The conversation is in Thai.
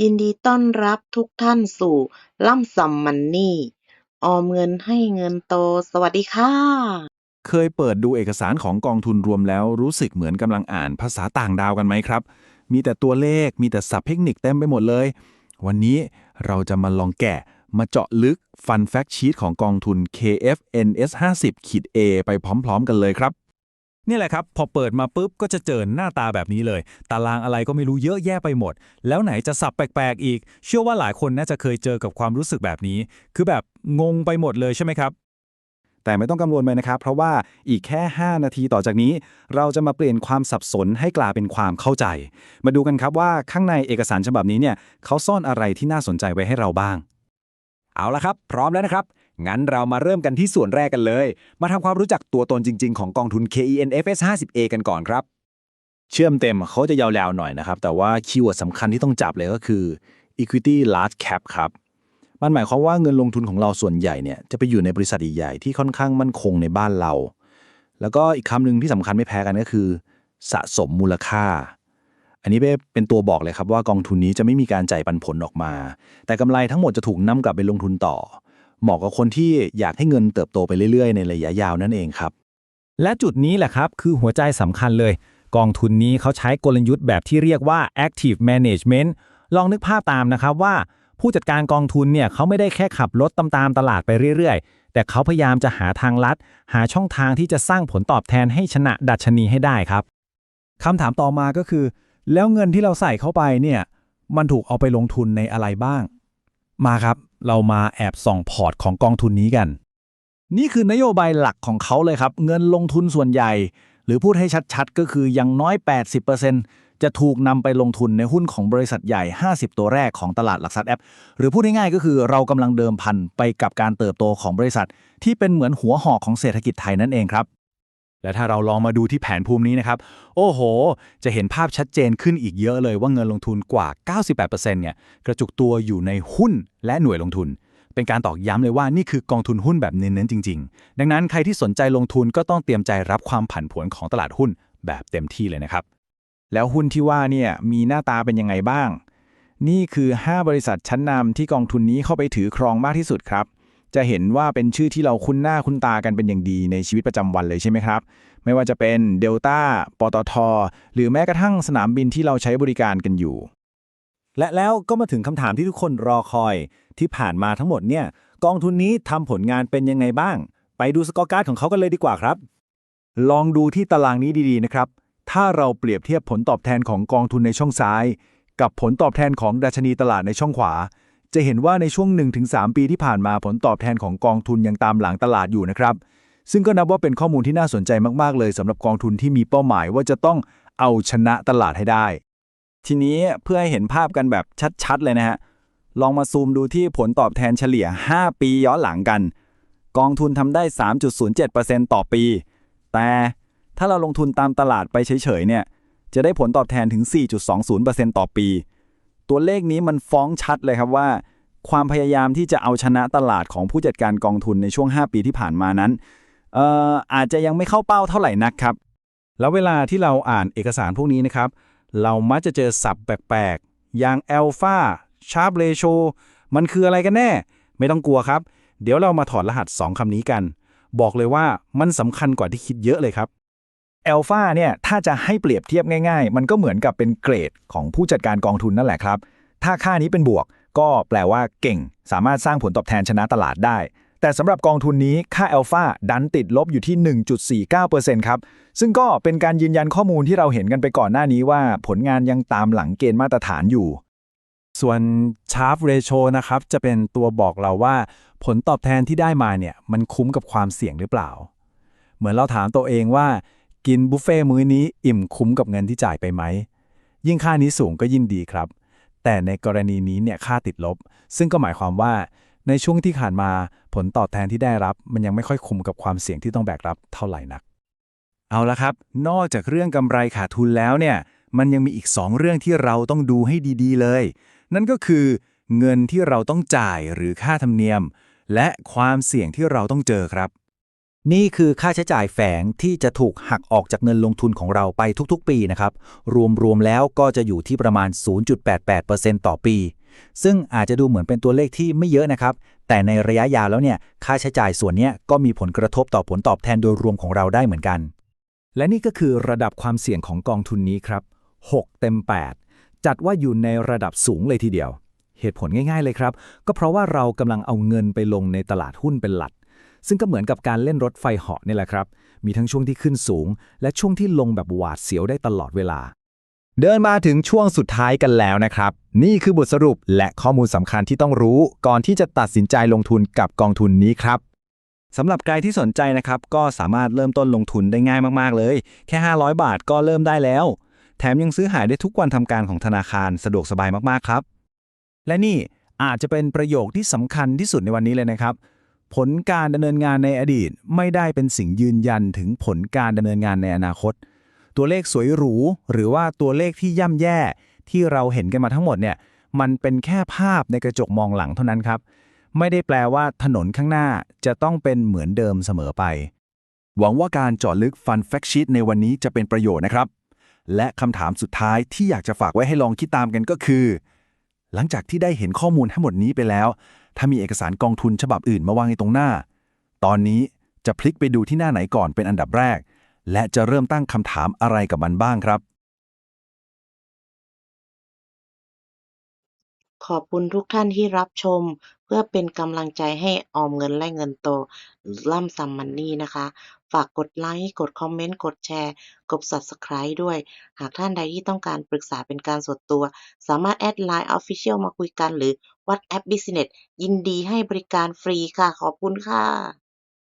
ยินดีต้อนรับทุกท่านสู่ล่ำซำมันนี่ ออมเงินให้เงินโต สวัสดีค่ะ เคยเปิดดูเอกสารของกองทุนรวมแล้วรู้สึกเหมือนกำลังอ่านภาษาต่างดาวกันไหมครับ มีแต่ตัวเลขมีแต่ศัพท์เทคนิคเต็มไปหมดเลย วันนี้เราจะมาลองแกะมาเจาะลึกฟันแฟกชีตของกองทุน KFNS 50ขีด A ไปพร้อม ๆ กันเลยครับ นี่แหละครับ พอเปิดมาปุ๊บก็จะเจอหน้าตาแบบนี้เลย ตารางอะไรก็ไม่รู้เยอะแยะไปหมด แล้วไหนจะสับแปลกๆอีก เชื่อว่าหลายคนน่าจะเคยเจอกับความรู้สึกแบบนี้ คือแบบงงไปหมดเลยใช่ไหมครับ แต่ไม่ต้องกังวลไปนะครับ เพราะว่าอีกแค่ 5 นาทีต่อจากนี้ เราจะมาเปลี่ยนความสับสนให้กลายเป็นความเข้าใจ มาดูกันครับว่าข้างในเอกสารฉบับนี้เนี่ยเขาซ่อนอะไรที่น่าสนใจไว้ให้เราบ้าง เอาละครับ พร้อมแล้วนะครับ งั้นเรามาเริ่มกันที่ส่วนแรกกันเลย มาทำความรู้จักตัวตนจริง ๆ ของกองทุน KENFS 50A กันก่อนครับ เชื่อมเต็มเขาจะยาวๆหน่อยนะครับ แต่ว่าคีย์เวิร์ดสำคัญที่ต้องจับเลยก็คือ equity large cap ครับมันหมายความว่าเงินลงทุนของเราส่วนใหญ่เนี่ยจะไปอยู่ในบริษัทใหญ่ๆที่ค่อนข้างมั่นคงในบ้านเรา แล้วก็อีกคำหนึ่งที่สำคัญไม่แพ้กันก็คือ สะสมมูลค่า อันนี้เป็นตัวบอกเลยครับว่ากองทุนนี้จะไม่มีการจ่ายปันผลออกมา แต่กำไรทั้งหมดจะถูกนำกลับไปลงทุนต่อ เหมาะกับคนที่อยากให้เงินเติบโตไปเรื่อยๆ ในระยะยาวนั่นเองครับ และจุดนี้แหละครับ คือหัวใจสำคัญเลย กองทุนนี้เขาใช้กลยุทธ์แบบที่เรียกว่า active management ลองนึกภาพตามนะครับว่า ผู้จัดการกองทุนเนี่ยเขาไม่ได้แค่ขับรถตามๆตลาดไปเรื่อยๆ แต่เขาพยายามจะหาทางลัด หาช่องทางที่จะสร้างผลตอบแทนให้ชนะดัชนีให้ได้ครับคำถามต่อมาก็คือ แล้วเงินที่เราใส่เข้าไปเนี่ยมันถูกเอาไปลงทุนในอะไรบ้าง มาครับ เรามาแอบส่องพอร์ตของกองทุนนี้กัน นี่คือนโยบายหลักของเขาเลยครับ เงินลงทุนส่วนใหญ่ หรือพูดให้ชัดๆ ก็คืออย่างน้อย 80%จะถูกนำไปลงทุนในหุ้นของบริษัทใหญ่ 50 ตัวแรกของตลาดหลักทรัพย์แอป หรือพูดง่ายๆก็คือเรากำลังเดิมพันไปกับการเติบโตของบริษัท ที่เป็นเหมือนหัวหอกของเศรษฐกิจไทยนั่นเองครับ และถ้าเราลองมาดูที่แผนภูมินี้นะครับ โอ้โห จะเห็นภาพชัดเจนขึ้นอีกเยอะเลยว่าเงินลงทุนกว่า 98%เนี่ยกระจุกตัวอยู่ในหุ้นและหน่วยลงทุน เป็นการตอกย้ำเลยว่านี่คือกองทุนหุ้นแบบเน้นๆจริง ๆ ดังนั้นใครที่สนใจลงทุนก็ต้องเตรียมใจรับความผันผวนของตลาดหุ้นแบบเต็มที่เลยนะครับ แล้วหุ้นที่ว่าเนี่ยมีหน้าตาเป็นยังไงบ้าง นี่คือ 5 บริษัทชั้นนำที่กองทุนนี้เข้าไปถือครองมากที่สุดครับ จะเห็นว่าเป็นชื่อที่เราคุ้นหน้าคุ้นตากันเป็นอย่างดีในชีวิตประจำวันเลยใช่ไหมครับ ไม่ว่าจะเป็นเดลต้าปตท หรือแม้กระทั่งสนามบินที่เราใช้บริการกันอยู่ และแล้วก็มาถึงคำถามที่ทุกคนรอคอย ที่ผ่านมาทั้งหมดเนี่ย กองทุนนี้ทำผลงานเป็นยังไงบ้าง ไปดูสกอร์การ์ดของเขากันเลยดีกว่าครับ ลองดูที่ตารางนี้ดีๆนะครับ ถ้าเราเปรียบเทียบผลตอบแทนของกองทุนในช่องซ้าย กับผลตอบแทนของดัชนีตลาดในช่องขวา จะเห็นว่าในช่วง 1-3 ปีที่ผ่านมาผลตอบแทนของกองทุนยังตามหลังตลาดอยู่นะครับ ซึ่งก็นับว่าเป็นข้อมูลที่น่าสนใจมาก ๆ เลยสำหรับกองทุนที่มีเป้าหมายว่าจะต้องเอาชนะตลาดให้ได้ ทีนี้เพื่อให้เห็นภาพกันแบบชัด ๆ เลยนะฮะ ลองมาซูมดูที่ผลตอบแทนเฉลี่ย 5 ปีย้อนหลังกัน กองทุนทำได้ 3.07%ต่อปี แต่ถ้าเราลงทุนตามตลาดไปเฉยๆเนี่ย จะได้ผลตอบแทนถึง 4.20%ต่อปี ตัวเลขนี้มันฟ้องชัดเลยครับว่า ความพยายามที่จะเอาชนะตลาดของผู้จัดการกองทุนในช่วง 5 ปีที่ผ่านมานั้นเอ่ออาจจะยังไม่เข้าเป้าเท่าไหร่นักครับ แล้วเวลาที่เราอ่านเอกสารพวกนี้นะครับ เรามักจะเจอศัพท์แปลกๆ อย่าง Alpha Sharp Ratio มันคืออะไรกันแน่ ไม่ต้องกลัวครับ เดี๋ยวเรามาถอดรหัส 2คำนี้กัน บอกเลยว่ามันสำคัญกว่าที่คิดเยอะเลยครับ Alpha เนี่ยถ้าจะให้เปรียบเทียบง่าย ๆ มันก็เหมือนกับเป็นเกรดของผู้จัดการกองทุนนั่นแหละครับ ถ้าค่านี้เป็นบวก ก็แปลว่าเก่ง สามารถสร้างผลตอบแทนชนะตลาดได้ แต่สำหรับกองทุนนี้ค่า Alpha ดันติดลบอยู่ที่ 1.49%ครับ ซึ่งก็เป็นการยืนยันข้อมูลที่เราเห็นกันไปก่อนหน้านี้ว่าผลงานยังตามหลังเกณฑ์มาตรฐานอยู่ ส่วน Sharp Ratio นะครับจะเป็นตัวบอกเราว่า ผลตอบแทนที่ได้มาเนี่ยมันคุ้มกับความเสี่ยงหรือเปล่า เหมือนเราถามตัวเองว่า กินบุฟเฟ่ต์มื้อนี้อิ่มคุ้มกับเงินที่จ่ายไปไหม ยิ่งค่านี้สูงก็ยิ่งดีครับ แต่ในกรณีนี้เนี่ยค่าติดลบ ซึ่งก็หมายความว่า ในช่วงที่ผ่านมาผลตอบแทนที่ได้รับ มันยังไม่ค่อยคุ้มกับความเสี่ยงที่ต้องแบกรับเท่าไหร่นัก เอาละครับ นอกจากเรื่องกำไรขาดทุนแล้วเนี่ยมันยังมีอีก 2 เรื่องที่เราต้องดูให้ดีๆเลย นั่นก็คือ เงินที่เราต้องจ่ายหรือค่าธรรมเนียม และความเสี่ยงที่เราต้องเจอครับ นี่คือค่าใช้จ่ายแฝงที่จะถูกหักออกจากเงินลงทุนของเราไปทุกๆ ปีนะครับ รวมๆแล้วก็จะอยู่ที่ประมาณ 0.88%ต่อปี ซึ่งอาจจะดูเหมือนเป็นตัวเลขที่ไม่เยอะนะครับ แต่ในระยะยาวแล้วเนี่ย ค่าใช้จ่ายส่วนนี้ก็มีผลกระทบต่อผลตอบแทนโดยรวมของเราได้เหมือนกัน และนี่ก็คือระดับความเสี่ยงของกองทุนนี้ครับ 6 เต็ม 8 จัดว่าอยู่ในระดับสูงเลยทีเดียว เหตุผลง่าย ๆ เลยครับ ก็เพราะว่าเรากำลังเอาเงินไปลงในตลาดหุ้นเป็นหลัก ซึ่งก็เหมือนกับการเล่นรถไฟเหาะนี่แหละครับ มีทั้งช่วงที่ขึ้นสูง และช่วงที่ลงแบบหวาดเสียวได้ตลอดเวลา เดินมาถึงช่วงสุดท้ายกันแล้วนะครับ นี่คือบทสรุปและข้อมูลสำคัญที่ต้องรู้ก่อนที่จะตัดสินใจลงทุนกับกองทุนนี้ครับสำหรับใครที่สนใจนะครับ ก็สามารถเริ่มต้นลงทุนได้ง่ายมาก ๆ เลย แค่ 500 บาทก็เริ่มได้แล้ว แถมยังซื้อหายได้ทุกวันทำการของธนาคารสะดวกสบายมาก ๆ ครับ และนี่อาจจะเป็นประโยคที่สำคัญที่สุดในวันนี้เลยนะครับ ผลการดำเนินงานในอดีต ไม่ได้เป็นสิ่งยืนยันถึงผลการดำเนินงานในอนาคต ตัวเลขสวยหรู หรือว่าตัวเลขที่ย่ำแย่ที่เราเห็นกันมาทั้งหมดเนี่ยมันเป็นแค่ภาพในกระจกมองหลังเท่านั้นครับ ไม่ได้แปลว่าถนนข้างหน้าจะต้องเป็นเหมือนเดิมเสมอไป หวังว่าการเจาะลึกฟันแฟกชีตในวันนี้จะเป็นประโยชน์นะครับ และคำถามสุดท้ายที่อยากจะฝากไว้ให้ลองคิดตามกันก็คือ หลังจากที่ได้เห็นข้อมูลทั้งหมดนี้ไปแล้ว ถ้ามีเอกสารกองทุนฉบับอื่นมาวางในตรงหน้า ตอนนี้จะพลิกไปดูที่หน้าไหนก่อนเป็นอันดับแรก และจะเริ่มตั้งคำถามอะไรกับมันบ้างครับ ขอบคุณทุกท่านที่รับชม เพื่อเป็นกำลังใจให้ออมเงินและเงินโตล่ำซัมมันนี่นะคะ ฝากกดไลค์ กดคอมเมนต์ กดแชร์ กด Subscribe ด้วย หากท่านใดที่ต้องการปรึกษาเป็นการส่วนตัว สามารถแอดไลน์ Official มาคุยกัน หรือ WhatsApp Business ยินดีให้บริการฟรีค่ะ ขอบคุณค่ะ